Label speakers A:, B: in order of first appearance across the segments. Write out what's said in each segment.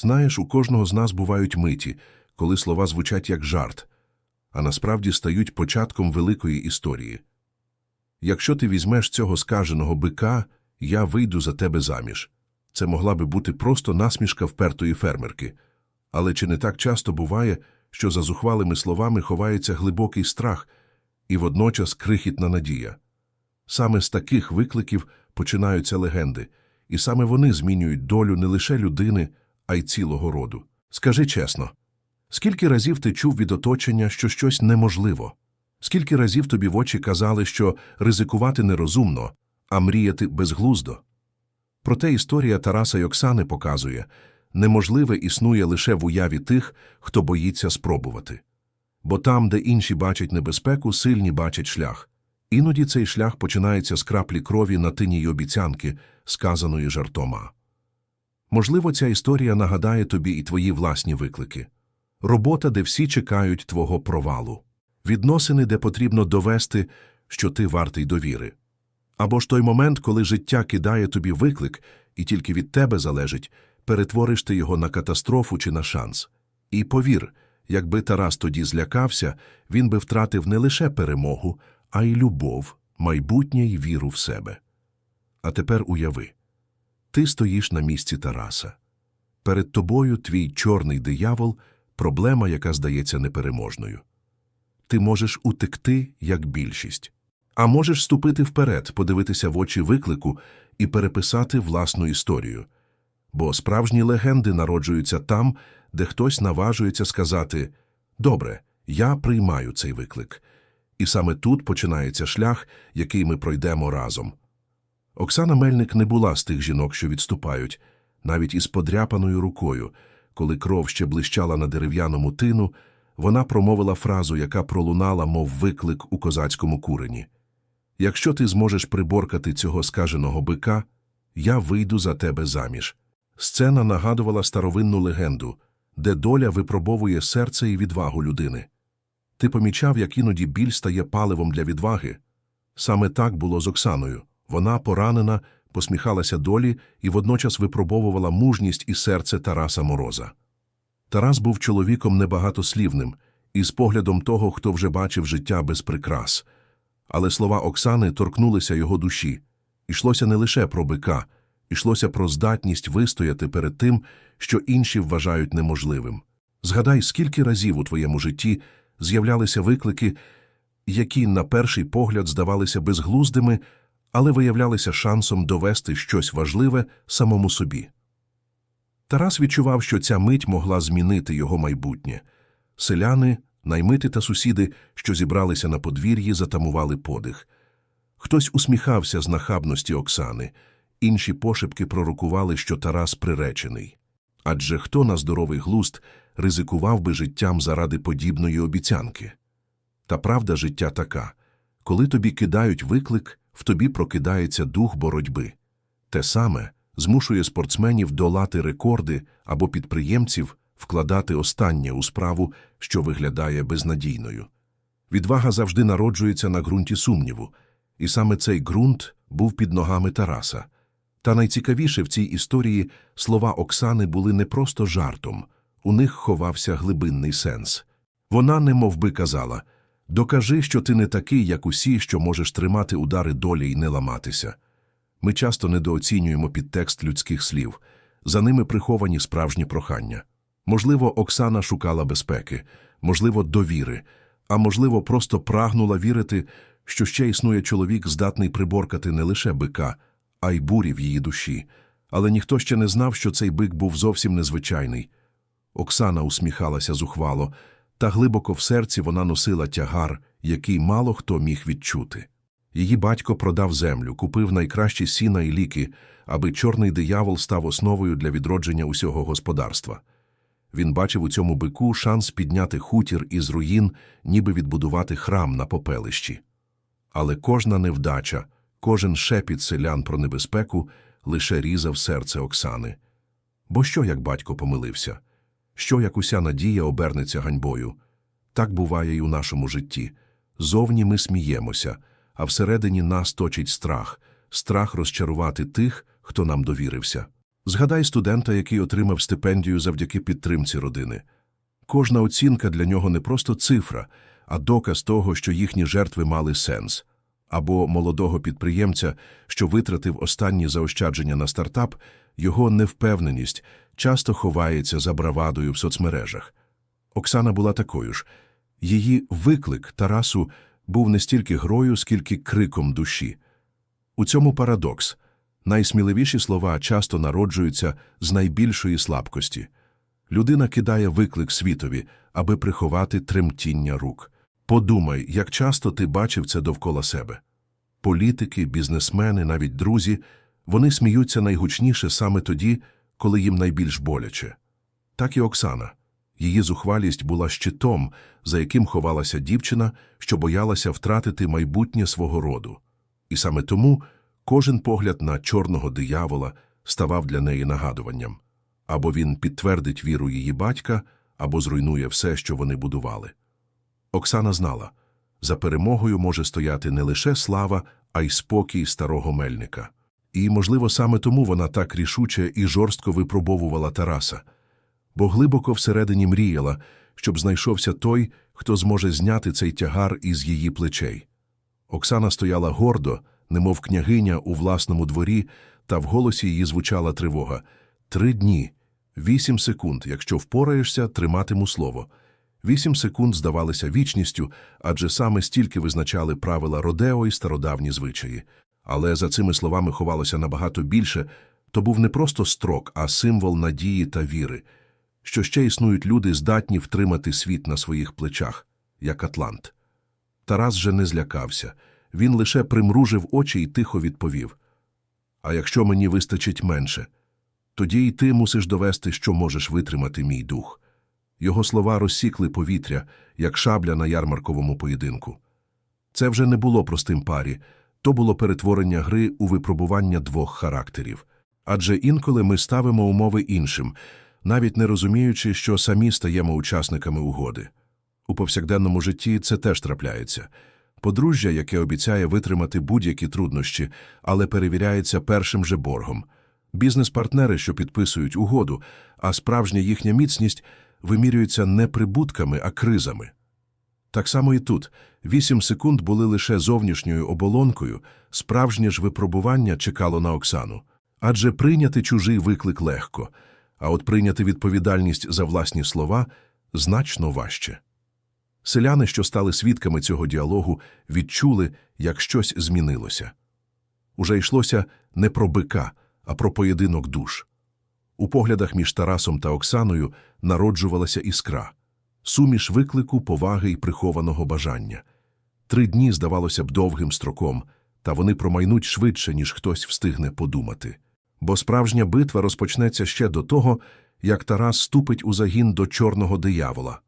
A: Знаєш, у кожного з нас бувають миті, коли слова звучать як жарт, а насправді стають початком великої історії. Якщо ти візьмеш цього скаженого бика, я вийду за тебе заміж. Це могла би бути просто насмішка впертої фермерки. Але чи не так часто буває, що за зухвалими словами ховається глибокий страх і водночас крихітна надія? Саме з таких викликів починаються легенди, і саме вони змінюють долю не лише людини, а й цілого роду. Скажи чесно, скільки разів ти чув від оточення, що щось неможливо? Скільки разів тобі в очі казали, що ризикувати нерозумно, а мріяти безглуздо? Проте історія Тараса й Оксани показує, неможливе існує лише в уяві тих, хто боїться спробувати. Бо там, де інші бачать небезпеку, сильні бачать шлях. Іноді цей шлях починається з краплі крові на тині й обіцянки, сказаної жартома. Можливо, ця історія нагадає тобі і твої власні виклики. Робота, де всі чекають твого провалу. Відносини, де потрібно довести, що ти вартий довіри. Або ж той момент, коли життя кидає тобі виклик, і тільки від тебе залежить, перетвориш ти його на катастрофу чи на шанс. І повір, якби Тарас тоді злякався, він би втратив не лише перемогу, а й любов, майбутнє й віру в себе. А тепер уяви. Ти стоїш на місці Тараса. Перед тобою твій чорний диявол – проблема, яка здається непереможною. Ти можеш утекти, як більшість. А можеш ступити вперед, подивитися в очі виклику і переписати власну історію. Бо справжні легенди народжуються там, де хтось наважується сказати «Добре, я приймаю цей виклик». І саме тут починається шлях, який ми пройдемо разом. Оксана Мельник не була з тих жінок, що відступають, навіть із подряпаною рукою, коли кров ще блищала на дерев'яному тину, вона промовила фразу, яка пролунала, мов виклик у козацькому курені. Якщо ти зможеш приборкати цього скаженого бика, я вийду за тебе заміж. Сцена нагадувала старовинну легенду, де доля випробовує серце і відвагу людини. Ти помічав, як іноді біль стає паливом для відваги? Саме так було з Оксаною. Вона, поранена, посміхалася долі і водночас випробовувала мужність і серце Тараса Мороза. Тарас був чоловіком небагатослівним, із поглядом того, хто вже бачив життя без прикрас. Але слова Оксани торкнулися його душі. Ішлося не лише про бика, ішлося про здатність вистояти перед тим, що інші вважають неможливим. Згадай, скільки разів у твоєму житті з'являлися виклики, які на перший погляд здавалися безглуздими, але виявлялися шансом довести щось важливе самому собі. Тарас відчував, що ця мить могла змінити його майбутнє. Селяни, наймити та сусіди, що зібралися на подвір'ї, затамували подих. Хтось усміхався з нахабності Оксани, інші пошепки пророкували, що Тарас приречений. Адже хто на здоровий глузд ризикував би життям заради подібної обіцянки? Та правда життя така. Коли тобі кидають виклик, в тобі прокидається дух боротьби. Те саме змушує спортсменів долати рекорди або підприємців вкладати останнє у справу, що виглядає безнадійною. Відвага завжди народжується на ґрунті сумніву, і саме цей ґрунт був під ногами Тараса. Та найцікавіше в цій історії слова Оксани були не просто жартом, у них ховався глибинний сенс. Вона немов би казала Докажи, що ти не такий, як усі, що можеш тримати удари долі і не ламатися. Ми часто недооцінюємо підтекст людських слів, за ними приховані справжні прохання. Можливо, Оксана шукала безпеки, можливо, довіри, а можливо, просто прагнула вірити, що ще існує чоловік, здатний приборкати не лише бика, а й бурі в її душі. Але ніхто ще не знав, що цей бик був зовсім незвичайний. Оксана усміхалася зухвало, та глибоко в серці вона носила тягар, який мало хто міг відчути. Її батько продав землю, купив найкращі сіна і ліки, аби чорний диявол став основою для відродження усього господарства. Він бачив у цьому бику шанс підняти хутір із руїн, ніби відбудувати храм на попелищі. Але кожна невдача, кожен шепіт селян про небезпеку лише різав серце Оксани. Бо що, як батько помилився? Що, як уся надія обернеться ганьбою? Так буває й у нашому житті. Зовні ми сміємося, а всередині нас точить страх, страх розчарувати тих, хто нам довірився. Згадай студента, який отримав стипендію завдяки підтримці родини. Кожна оцінка для нього не просто цифра, а доказ того, що їхні жертви мали сенс. Або молодого підприємця, що витратив останні заощадження на стартап, його невпевненість часто ховається за бравадою в соцмережах. Оксана була такою ж. Її виклик Тарасу був не стільки грою, скільки криком душі. У цьому парадокс. Найсміливіші слова часто народжуються з найбільшої слабкості. Людина кидає виклик світові, аби приховати тремтіння рук. Подумай, як часто ти бачив це довкола себе. Політики, бізнесмени, навіть друзі, вони сміються найгучніше саме тоді, коли їм найбільш боляче. Так і Оксана. Її зухвалість була щитом, за яким ховалася дівчина, що боялася втратити майбутнє свого роду. І саме тому кожен погляд на чорного диявола ставав для неї нагадуванням. Або він підтвердить віру її батька, або зруйнує все, що вони будували. Оксана знала, за перемогою може стояти не лише слава, а й спокій старого мельника. І, можливо, саме тому вона так рішуче і жорстко випробовувала Тараса, бо глибоко всередині мріяла, щоб знайшовся той, хто зможе зняти цей тягар із її плечей. Оксана стояла гордо, немов княгиня у власному дворі, та в голосі її звучала тривога. Три дні, вісім секунд, якщо впораєшся, триматиму слово. Вісім секунд здавалися вічністю, адже саме стільки визначали правила Родео і стародавні звичаї. Але за цими словами ховалося набагато більше, то був не просто строк, а символ надії та віри, що ще існують люди, здатні втримати світ на своїх плечах, як Атлант. Тарас же не злякався, він лише примружив очі і тихо відповів А якщо мені вистачить менше, тоді й ти мусиш довести, що можеш витримати мій дух. Його слова розсікли повітря, як шабля на ярмарковому поєдинку. Це вже не було простим парі, то було перетворення гри у випробування двох характерів. Адже інколи ми ставимо умови іншим, навіть не розуміючи, що самі стаємо учасниками угоди. У повсякденному житті це теж трапляється. Подружжя, яке обіцяє витримати будь-які труднощі, але перевіряється першим же боргом. Бізнес-партнери, що підписують угоду, а справжня їхня міцність вимірюється не прибутками, а кризами. Так само і тут вісім секунд були лише зовнішньою оболонкою, справжнє ж випробування чекало на Оксану. Адже прийняти чужий виклик легко, а от прийняти відповідальність за власні слова значно важче. Селяни, що стали свідками цього діалогу, відчули, як щось змінилося. Уже йшлося не про бика, а про поєдинок душ. У поглядах між Тарасом та Оксаною народжувалася іскра, суміш виклику, поваги й прихованого бажання. Три дні здавалося б довгим строком, та вони промайнуть швидше, ніж хтось встигне подумати. Бо справжня битва розпочнеться ще до того, як Тарас ступить у загін до чорного диявола.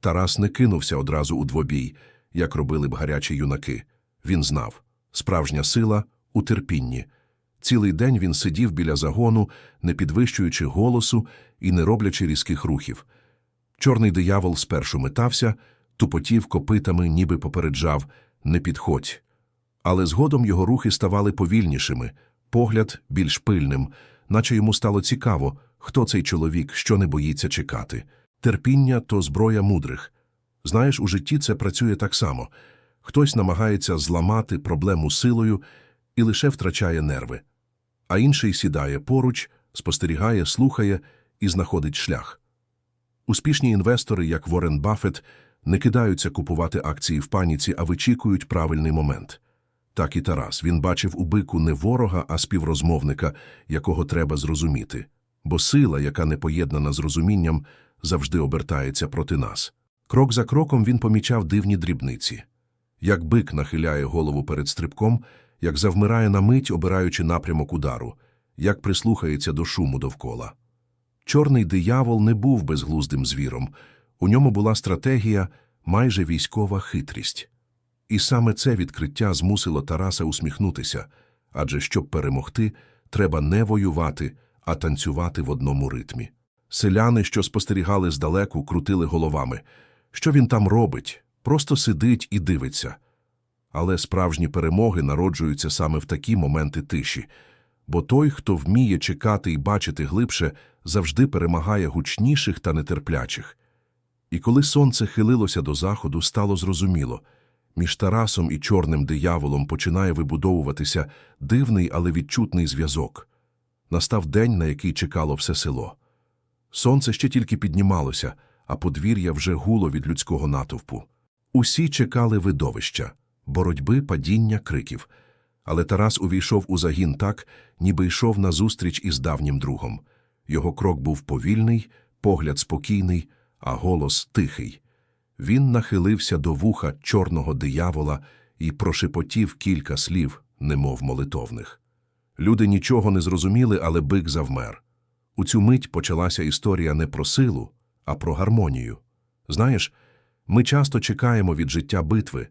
A: Тарас не кинувся одразу у двобій, як робили б гарячі юнаки. Він знав справжня сила у терпінні. Цілий день він сидів біля загону, не підвищуючи голосу і не роблячи різких рухів. Чорний диявол спершу метався, тупотів копитами, ніби попереджав не підходь. Але згодом його рухи ставали повільнішими, погляд більш пильним, наче йому стало цікаво, хто цей чоловік, що не боїться чекати. Терпіння то зброя мудрих. Знаєш, у житті це працює так само. Хтось намагається зламати проблему силою і лише втрачає нерви, а інший сідає поруч, спостерігає, слухає і знаходить шлях. Успішні інвестори, як Ворен Баффет, не кидаються купувати акції в паніці, а вичікують правильний момент. Так і Тарас він бачив у бику не ворога, а співрозмовника, якого треба зрозуміти, бо сила, яка не поєднана з розумінням, завжди обертається проти нас. Крок за кроком він помічав дивні дрібниці. Як бик нахиляє голову перед стрибком, як завмирає на мить, обираючи напрямок удару, як прислухається до шуму довкола. Чорний диявол не був безглуздим звіром, у ньому була стратегія, майже військова хитрість. І саме це відкриття змусило Тараса усміхнутися адже щоб перемогти, треба не воювати, а танцювати в одному ритмі. Селяни, що спостерігали здалеку, крутили головами. Що він там робить? Просто сидить і дивиться. Але справжні перемоги народжуються саме в такі моменти тиші. бо той, хто вміє чекати і бачити глибше, завжди перемагає гучніших та нетерплячих. І коли сонце хилилося до заходу, стало зрозуміло між Тарасом і чорним дияволом починає вибудовуватися дивний, але відчутний зв'язок. Настав день, на який чекало все село. Сонце ще тільки піднімалося, а подвір'я вже гуло від людського натовпу. Усі чекали видовища, боротьби, падіння, криків. Але Тарас увійшов у загін так, ніби йшов назустріч із давнім другом. Його крок був повільний, погляд спокійний, а голос тихий. Він нахилився до вуха чорного диявола і прошепотів кілька слів, немов молитовних. Люди нічого не зрозуміли, але бик завмер. У цю мить почалася історія не про силу, а про гармонію. Знаєш, ми часто чекаємо від життя битви,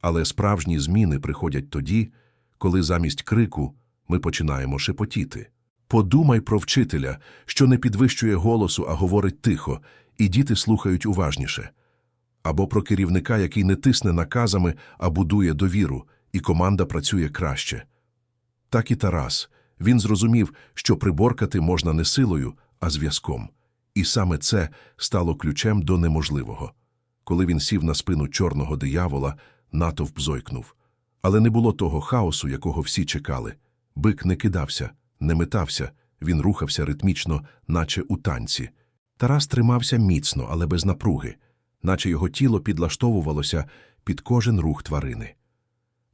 A: але справжні зміни приходять тоді, коли замість крику ми починаємо шепотіти. Подумай про вчителя, що не підвищує голосу, а говорить тихо, і діти слухають уважніше. Або про керівника, який не тисне наказами, а будує довіру, і команда працює краще. Так і Тарас. Він зрозумів, що приборкати можна не силою, а зв'язком. І саме це стало ключем до неможливого. Коли він сів на спину чорного диявола, натовп зойкнув. Але не було того хаосу, якого всі чекали. Бик не кидався, не метався, він рухався ритмічно, наче у танці. Тарас тримався міцно, але без напруги, наче його тіло підлаштовувалося під кожен рух тварини.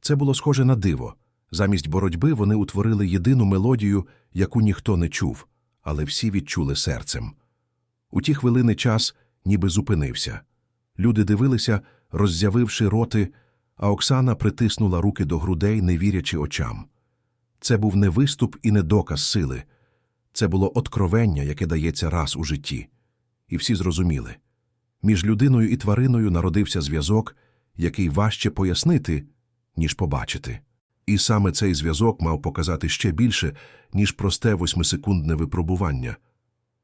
A: Це було схоже на диво. Замість боротьби вони утворили єдину мелодію, яку ніхто не чув, але всі відчули серцем. У ті хвилини час ніби зупинився. Люди дивилися, роззявивши роти, а Оксана притиснула руки до грудей, не вірячи очам. Це був не виступ і не доказ сили. Це було откровення, яке дається раз у житті. І всі зрозуміли. Між людиною і твариною народився зв'язок, який важче пояснити, ніж побачити. І саме цей зв'язок мав показати ще більше, ніж просте восьмисекундне випробування.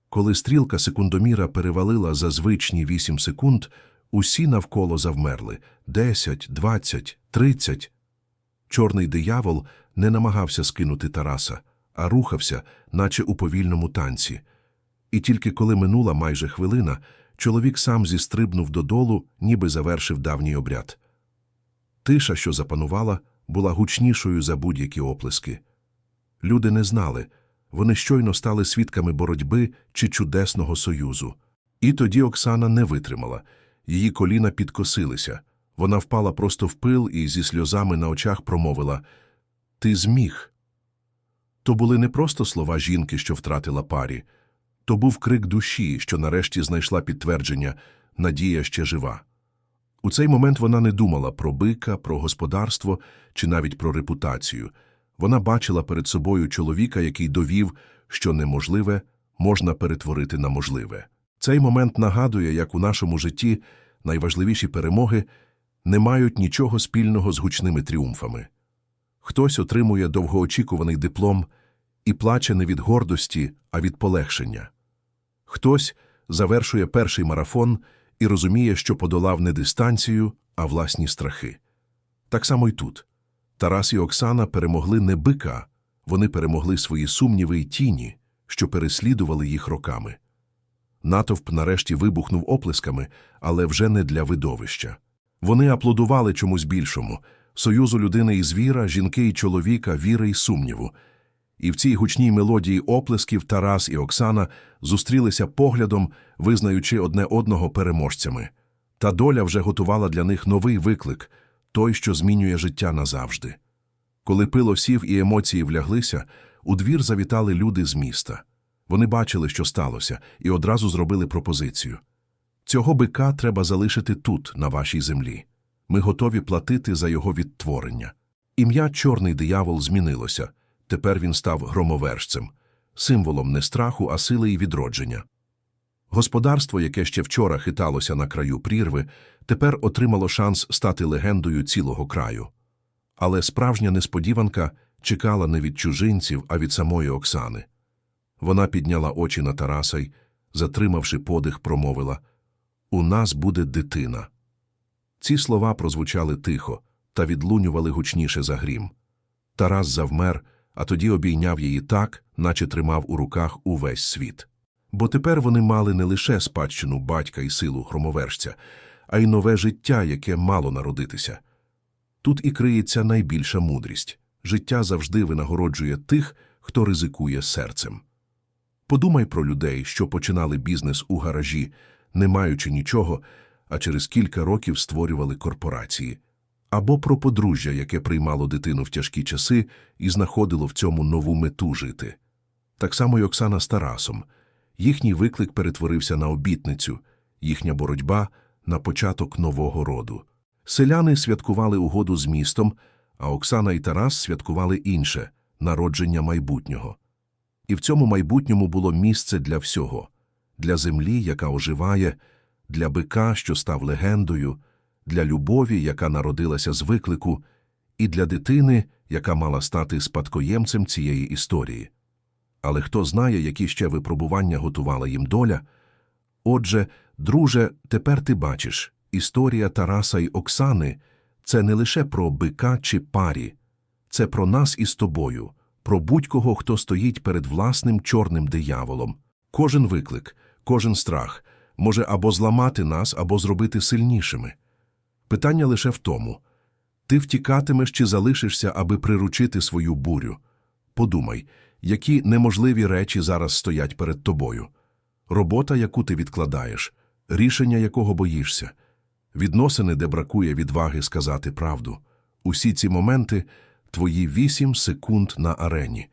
A: Коли стрілка секундоміра перевалила за звичні вісім секунд, усі навколо завмерли – десять, двадцять, тридцять. Чорний диявол не намагався скинути Тараса, а рухався, наче у повільному танці. І тільки коли минула майже хвилина, чоловік сам зістрибнув додолу, ніби завершив давній обряд. Тиша, що запанувала, була гучнішою за будь-які оплески. Люди не знали, вони щойно стали свідками боротьби чи чудесного союзу. І тоді Оксана не витримала, її коліна підкосилися. Вона впала просто в пил і зі сльозами на очах промовила Ти зміг. То були не просто слова жінки, що втратила парі, то був крик душі, що нарешті знайшла підтвердження надія ще жива. У цей момент вона не думала про бика, про господарство чи навіть про репутацію. Вона бачила перед собою чоловіка, який довів, що неможливе можна перетворити на можливе. Цей момент нагадує, як у нашому житті найважливіші перемоги не мають нічого спільного з гучними тріумфами. Хтось отримує довгоочікуваний диплом і плаче не від гордості, а від полегшення. Хтось завершує перший марафон і розуміє, що подолав не дистанцію, а власні страхи. Так само й тут. Тарас і Оксана перемогли не бика, вони перемогли свої сумніви й тіні, що переслідували їх роками. Натовп нарешті вибухнув оплесками, але вже не для видовища. Вони аплодували чомусь більшому союзу людини і звіра, жінки і чоловіка, віри й сумніву. І в цій гучній мелодії оплесків Тарас і Оксана зустрілися поглядом, визнаючи одне одного переможцями. Та доля вже готувала для них новий виклик той, що змінює життя назавжди. Коли пило сів і емоції вляглися, у двір завітали люди з міста. Вони бачили, що сталося, і одразу зробили пропозицію. Цього бика треба залишити тут, на вашій землі. Ми готові платити за його відтворення. Ім'я Чорний диявол змінилося. Тепер він став громовержцем, символом не страху, а сили і відродження. Господарство, яке ще вчора хиталося на краю прірви, тепер отримало шанс стати легендою цілого краю. Але справжня несподіванка чекала не від чужинців, а від самої Оксани. Вона підняла очі на Тараса й, затримавши подих, промовила У нас буде дитина. Ці слова прозвучали тихо та відлунювали гучніше за грім. Тарас завмер, а тоді обійняв її так, наче тримав у руках увесь світ. Бо тепер вони мали не лише спадщину батька і силу громовершця, а й нове життя, яке мало народитися. Тут і криється найбільша мудрість. Життя завжди винагороджує тих, хто ризикує серцем. Подумай про людей, що починали бізнес у гаражі, не маючи нічого, а через кілька років створювали корпорації. Або про подружжя, яке приймало дитину в тяжкі часи і знаходило в цьому нову мету жити. Так само й Оксана з Тарасом. Їхній виклик перетворився на обітницю, їхня боротьба – на початок нового роду. Селяни святкували угоду з містом, а Оксана і Тарас святкували інше – народження майбутнього. І в цьому майбутньому було місце для всього – для землі, яка оживає, для бика, що став легендою, для любові, яка народилася з виклику, і для дитини, яка мала стати спадкоємцем цієї історії. Але хто знає, які ще випробування готувала їм доля? Отже, друже, тепер ти бачиш, історія Тараса й Оксани – це не лише про бика чи парі, це про нас із тобою, про будь-кого, хто стоїть перед власним чорним дияволом. Кожен виклик, кожен страх може або зламати нас, або зробити сильнішими. Питання лише в тому – ти втікатимеш чи залишишся, аби приручити свою бурю. Подумай, які неможливі речі зараз стоять перед тобою. Робота, яку ти відкладаєш, рішення якого боїшся, відносини, де бракує відваги сказати правду. Усі ці моменти – твої вісім секунд на арені.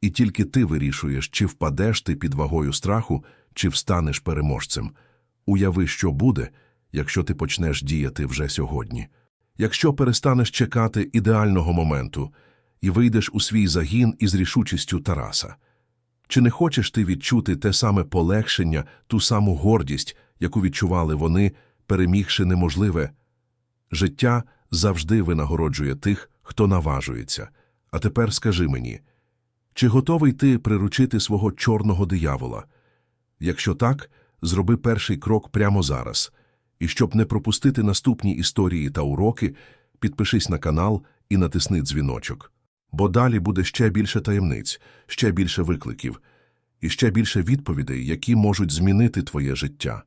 A: І тільки ти вирішуєш, чи впадеш ти під вагою страху, чи встанеш переможцем. Уяви, що буде, якщо ти почнеш діяти вже сьогодні. Якщо перестанеш чекати ідеального моменту і вийдеш у свій загін із рішучістю Тараса. Чи не хочеш ти відчути те саме полегшення, ту саму гордість, яку відчували вони, перемігши неможливе? Життя завжди винагороджує тих, хто наважується. А тепер скажи мені, чи готовий ти приручити свого чорного диявола? Якщо так, зроби перший крок прямо зараз. І щоб не пропустити наступні історії та уроки, підпишись на канал і натисни дзвіночок. Бо далі буде ще більше таємниць, ще більше викликів і ще більше відповідей, які можуть змінити твоє життя.